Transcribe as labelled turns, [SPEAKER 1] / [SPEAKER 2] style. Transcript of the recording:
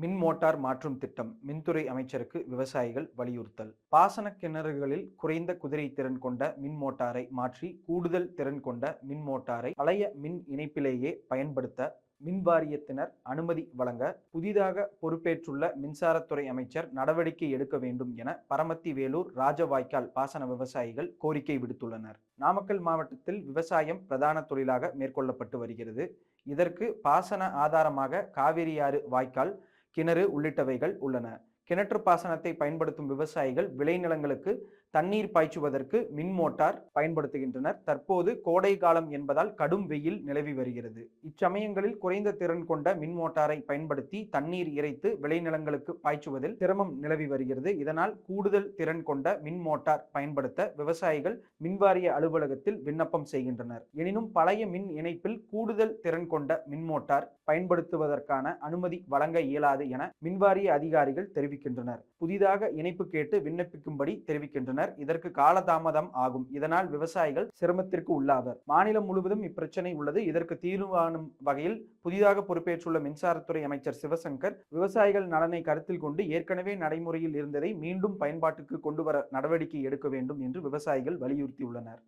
[SPEAKER 1] மின் மோட்டார் மாற்றும் திட்டம் மின்துறை அமைச்சருக்கு விவசாயிகள் வலியுறுத்தல். பாசன கிணறுகளில் குறைந்த குதிரை திறன் கொண்ட மின் மோட்டாரை மாற்றி கூடுதல் திறன் கொண்ட மின் மோட்டாரை பழைய மின் இணைப்பிலேயே பயன்படுத்த மின் வாரியத்தினர் அனுமதி வழங்க புதிதாக பொறுப்பேற்றுள்ள மின்சாரத்துறை அமைச்சர் நடவடிக்கை எடுக்க வேண்டும் என பரமத்தி வேலூர் ராஜவாய்க்கால் பாசன விவசாயிகள் கோரிக்கை விடுத்துள்ளனர். நாமக்கல் மாவட்டத்தில் விவசாயம் பிரதான தொழிலாக மேற்கொள்ளப்பட்டு வருகிறது. இதற்கு பாசன ஆதாரமாக காவிரியாறு வாய்க்கால் கிணறு உள்ளிட்டவைகள் உள்ளன. கிணற்று பாசனத்தை பயன்படுத்தும் விவசாயிகள் விளைநிலங்களுக்கு தண்ணீர் பாய்ச்சுவதற்கு மின் மோட்டார் பயன்படுத்துகின்றனர். தற்போது கோடை காலம் என்பதால் கடும் வெயில் நிலவி வருகிறது. இச்சமயங்களில் குறைந்த திறன் கொண்ட மின் மோட்டாரை பயன்படுத்தி தண்ணீர் இறைத்து விளைநிலங்களுக்கு பாய்ச்சுவதில் சிரமம் நிலவி வருகிறது. இதனால் கூடுதல் திறன் கொண்ட மின் மோட்டார் பயன்படுத்த விவசாயிகள் மின்வாரிய அலுவலகத்தில் விண்ணப்பம் செய்கின்றனர். எனினும் பழைய மின் இணைப்பில் கூடுதல் திறன் கொண்ட மின் மோட்டார் பயன்படுத்துவதற்கான அனுமதி வழங்க இயலாது என மின்வாரிய அதிகாரிகள் தெரிவிக்கின்றனர். புதிதாக இணைப்பு கேட்டு விண்ணப்பிக்கும்படி தெரிவிக்கின்றனர். இதற்கு காலதாமதம் ஆகும். இதனால் விவசாயிகள் சிரமத்திற்கு உள்ளாவர். மாநிலம் முழுவதும் இப்பிரச்சனை உள்ளது. இதற்கு தீர்வு காணும் வகையில் புதிதாக பொறுப்பேற்றுள்ள மின்சாரத்துறை அமைச்சர் சிவசங்கர் விவசாயிகள் நலனை கருத்தில் கொண்டு ஏற்கனவே நடைமுறையில் இருந்ததை மீண்டும் பயன்பாட்டுக்கு கொண்டு வர நடவடிக்கை எடுக்க வேண்டும் என்று விவசாயிகள் வலியுறுத்தியுள்ளனர்.